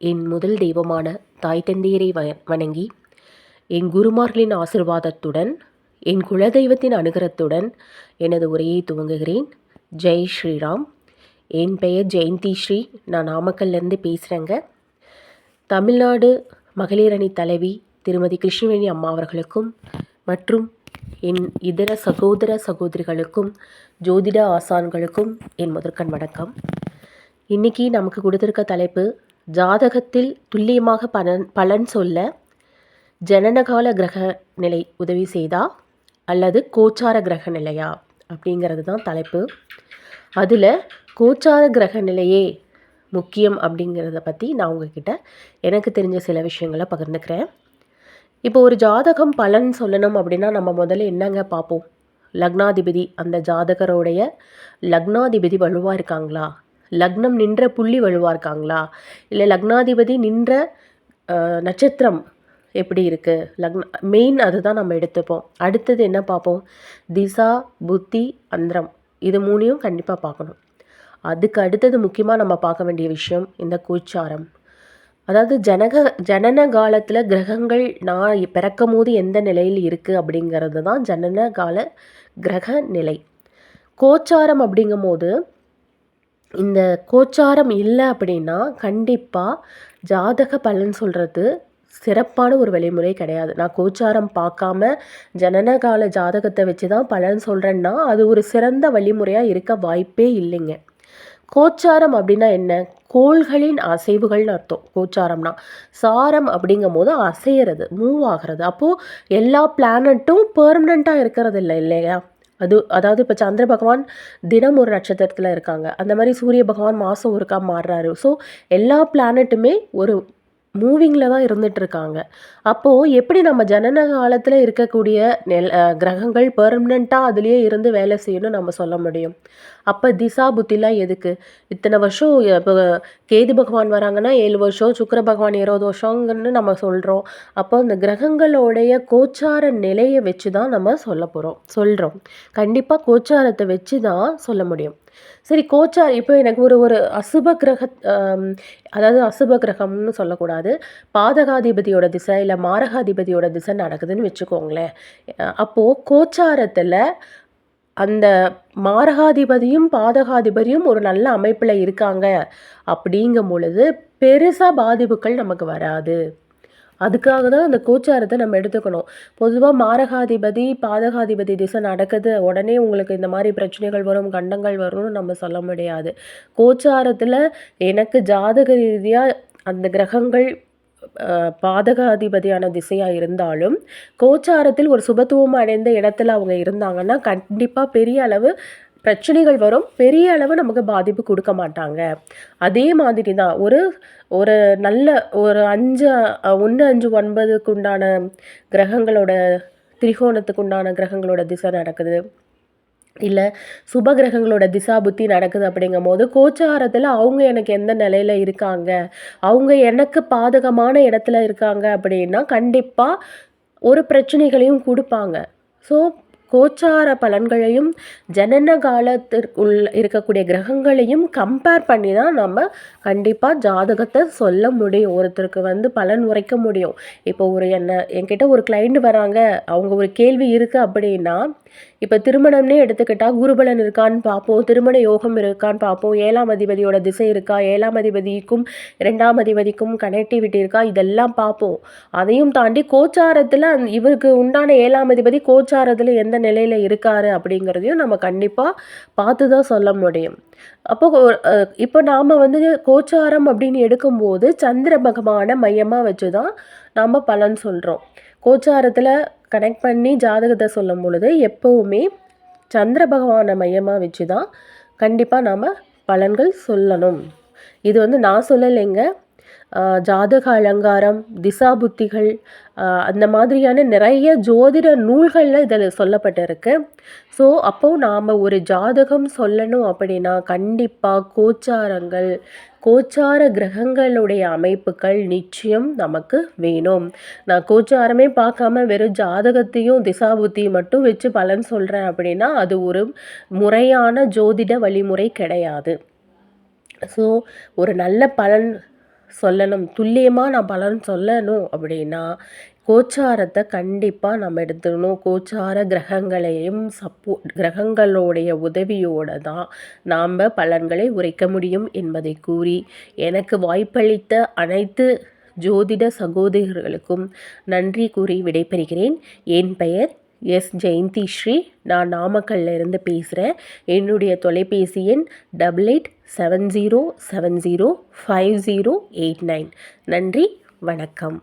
என் முதல் தெய்வமான தாய் தந்தையரை வ வணங்கி என் குருமார்களின் ஆசிர்வாதத்துடன் என் குலதெய்வத்தின் அனுகிரகத்துடன் எனது உரையை துவங்குகிறேன். ஜெய் ஸ்ரீராம். என் பெயர் ஜெயந்தி ஸ்ரீ. நான் நாமக்கல்லேருந்து பேசுகிறேங்க தமிழ்நாடு மகளிர் அணி தலைவி திருமதி கிருஷ்ணவேணி அம்மா அவர்களுக்கும் மற்றும் என் இதர சகோதர சகோதரிகளுக்கும் ஜோதிட ஆசான்களுக்கும் என் முதற்கண் வணக்கம். இன்னைக்கு நமக்கு கொடுத்துருக்க தலைப்பு ஜாதகத்தில் துல்லியமாக பலன் பலன் சொல்ல ஜனனகால கிரக நிலை உதவி செய்தா அல்லது கோச்சார கிரக நிலையா அப்படிங்கிறது தான் தலைப்பு. அதில் கோச்சார கிரக நிலையே முக்கியம் அப்படிங்கிறத பற்றி நான் உங்ககிட்ட எனக்கு தெரிஞ்ச சில விஷயங்களை பகிர்ந்துக்கிறேன். இப்போ ஒரு ஜாதகம் பலன் சொல்லணும் அப்படின்னா நம்ம முதல்ல என்னங்க பார்ப்போம்? லக்னாதிபதி அந்த ஜாதகரோடைய லக்னாதிபதி வலுவாக இருக்காங்களா? லக்னம் நின்ற புள்ளி வலுவாக இருக்காங்களா இல்லை லக்னாதிபதி நின்ற நட்சத்திரம் எப்படி இருக்குது லக்ன மெயின் அதுதான் நம்ம எடுத்துப்போம். அடுத்தது என்ன பார்ப்போம்? திசா புத்தி அந்தரம். இது மூணையும் கண்டிப்பாக பார்க்கணும். அதுக்கு அடுத்தது முக்கியமாக நம்ம பார்க்க வேண்டிய விஷயம் இந்த கோச்சாரம். அதாவது ஜனக ஜனன காலத்தில் கிரகங்கள் நான் பிறக்கும் போது எந்த நிலையில் இருக்குது அப்படிங்கிறது தான் ஜனன கால கிரக நிலை. கோச்சாரம் அப்படிங்கும்போது இந்த கோச்சாரம் இல்லை அப்படின்னா கண்டிப்பாக ஜாதக பலன் சொல்கிறது சிறப்பான ஒரு வழிமுறை கிடையாது. நான் கோச்சாரம் பார்க்காம ஜனனகால ஜாதகத்தை வச்சு தான் பலன் சொல்கிறேன்னா அது ஒரு சிறந்த வழிமுறையாக இருக்க வாய்ப்பே இல்லைங்க. கோச்சாரம் அப்படின்னா என்ன? கோள்களின் அசைவுகள்னு அர்த்தம். கோச்சாரம்னா சாரம் அப்படிங்கும் போது அசையிறது மூவ் ஆகிறது. அப்போது எல்லா பிளானட்டும் பெர்மனண்ட்டாக இருக்கிறது இல்லை இல்லையா? அது அதாவது இப்போ சந்திர பகவான் தினம் ஒரு நட்சத்திரத்தில் இருக்காங்க. அந்த மாதிரி சூரிய பகவான் மாதம் ஒருக்கா மாறுறாரு. ஸோ எல்லா பிளானட்டுமே ஒரு மூவிங்கில் தான் இருந்துட்டு இருக்காங்க அப்போது எப்படி நம்ம ஜனன காலத்தில் இருக்கக்கூடிய நெல் கிரகங்கள் பெர்மனண்ட்டாக அதுலேயே இருந்து வேலை செய்யணும்னு நம்ம சொல்ல முடியும்? அப்போ திசா புத்திலாம் எதுக்கு? இத்தனை வருஷம் இப்போ கேது பகவான் வராங்கன்னா ஏழு வருஷம் சுக்கர பகவான் இருபது வருஷங்கன்னு நம்ம சொல்கிறோம் அப்போ இந்த கிரகங்களோடைய கோச்சார நிலையை வச்சு தான் நம்ம சொல்ல போகிறோம் சொல்கிறோம் கண்டிப்பாக கோச்சாரத்தை வச்சு தான் சொல்ல முடியும். சரி கோச்சார் இப்போ எனக்கு ஒரு ஒரு அசுப கிரக அதாவது அசுப கிரகம்னு சொல்லக்கூடாது. பாதகாதிபதியோட திசை இல்லை மாரகாதிபதியோட திசை நடக்குதுன்னு வச்சுக்கோங்களேன். அப்போது கோச்சாரத்தில் அந்த மாரகாதிபதியும் பாதகாதிபதியும் ஒரு நல்ல அமைப்பில் இருக்காங்க. அப்படிங்கும் பொழுது பெருசாக பாதிப்புகள் நமக்கு வராது. அதுக்காக தான் அந்த கோச்சாரத்தை நம்ம எடுத்துக்கணும். பொதுவாக மாரகாதிபதி பாதகாதிபதி திசை நடக்குது. உடனே உங்களுக்கு இந்த மாதிரி பிரச்சனைகள் வரும் கண்டங்கள் வரும்னு நம்ம சொல்ல முடியாது. கோச்சாரத்தில் எனக்கு ஜாதக ரீதியாக அந்த கிரகங்கள் பாதகாதிபதியான திசையாக இருந்தாலும் கோச்சாரத்தில் ஒரு சுபத்துவம் அடைந்த இடத்துல அவங்க இருந்தாங்கன்னா கண்டிப்பாக பெரிய அளவு பிரச்சனைகள் வரும். பெரிய அளவு நமக்கு பாதிப்பு கொடுக்க மாட்டாங்க. அதே மாதிரி தான் ஒரு ஒரு நல்ல ஒரு அஞ்சு ஒன்று அஞ்சு ஒன்பதுக்கு உண்டான கிரகங்களோட திரிகோணத்துக்கு உண்டான கிரகங்களோட திசை நடக்குது. இல்லை சுப கிரகங்களோட திசா புத்தி நடக்குது அப்படிங்கும் போது கோச்சாரத்தில் அவங்க எனக்கு எந்த நிலையில் இருக்காங்க? அவங்க எனக்கு பாதகமான இடத்துல இருக்காங்க அப்படின்னா கண்டிப்பாக ஒரு பிரச்சனைகளையும் கொடுப்பாங்க. ஸோ கோச்சார பலன்களையும் ஜனன காலத்திற்குள் இருக்கக்கூடிய கிரகங்களையும் கம்பேர் பண்ணி தான் நம்ம கண்டிப்பாக ஜாதகத்தை சொல்ல முடியும். ஒருத்தருக்கு வந்து பலன் உரைக்க முடியும். இப்போ ஒரு என்ன என்கிட்ட ஒரு கிளைண்ட் வராங்க. அவங்க ஒரு கேள்வி இருக்குது அப்படின்னா இப்போ திருமணம்னே எடுத்துக்கிட்டால் குருபலன் இருக்கான்னு பார்ப்போம். திருமண யோகம் இருக்கான்னு பார்ப்போம். ஏழாம் அதிபதியோட திசை இருக்கா? ஏழாம் அதிபதிக்கும் ரெண்டாம் அதிபதிக்கும் கனெக்டிவிட்டி இருக்கா? இதெல்லாம் பார்ப்போம். அதையும் தாண்டி கோச்சாரத்தில் இவருக்கு உண்டான ஏழாம் அதிபதி கோச்சாரத்தில் எந்த நிலையில் இருக்காரு அப்படிங்கிறதையும் நம்ம கண்டிப்பாக பார்த்து தான் சொல்ல முடியும். அப்போ இப்போ நாம் வந்து கோச்சாரம் அப்படின்னு எடுக்கும்போது சந்திர பகவானை மையமாக வச்சு தான் நாம் பலன் சொல்கிறோம் கோச்சாரத்தில் கனெக்ட் பண்ணி ஜாதகத்தை சொல்லும் பொழுது எப்போவுமே சந்திர பகவானை மையமாக வச்சு தான் கண்டிப்பாக நாம் பலன்கள் சொல்லணும். இது வந்து நான் சொல்லலைங்க. ஜாதக அலங்காரம் திசா புத்திகள் அந்த மாதிரியான நிறைய ஜோதிட நூல்களில் இதில் சொல்லப்பட்டிருக்கு. ஸோ அப்போது நாம் ஒரு ஜாதகம் சொல்லணும் அப்படின்னா கண்டிப்பாக கோச்சாரங்கள் கோச்சார கிரகங்களுடைய அமைப்புகள் நிச்சயம் நமக்கு வேணும். நான் கோச்சாரமே பார்க்காம வெறும் ஜாதகத்தையும் திசாபுத்தியும் மட்டும் வச்சு பலன் சொல்கிறேன் அப்படின்னா அது ஒரு முறையான ஜோதிட வழிமுறை கிடையாது. ஸோ ஒரு நல்ல பலன் சொல்லணும். துல்லியமாக நான் பலன் சொல்லணும் அப்படின்னா கோச்சாரத்தை கண்டிப்பாக நம்ம எடுத்துக்கணும். கோச்சார கிரகங்களையும் சப்போ கிரகங்களுடைய உதவியோடு தான் நாம் பலன்களை உரைக்க முடியும் என்பதை கூறி எனக்கு வாய்ப்பளித்த அனைத்து ஜோதிட சகோதரர்களுக்கும் நன்றி கூறி விடைபெறுகிறேன். என் பெயர் எஸ் ஜெயந்தி ஸ்ரீ நான் நாமக்கல்ல இருந்து பேசுகிறேன் என்னுடைய தொலைபேசி எண் double eight seven zero seven zero five zero eight nine. நன்றி வணக்கம்.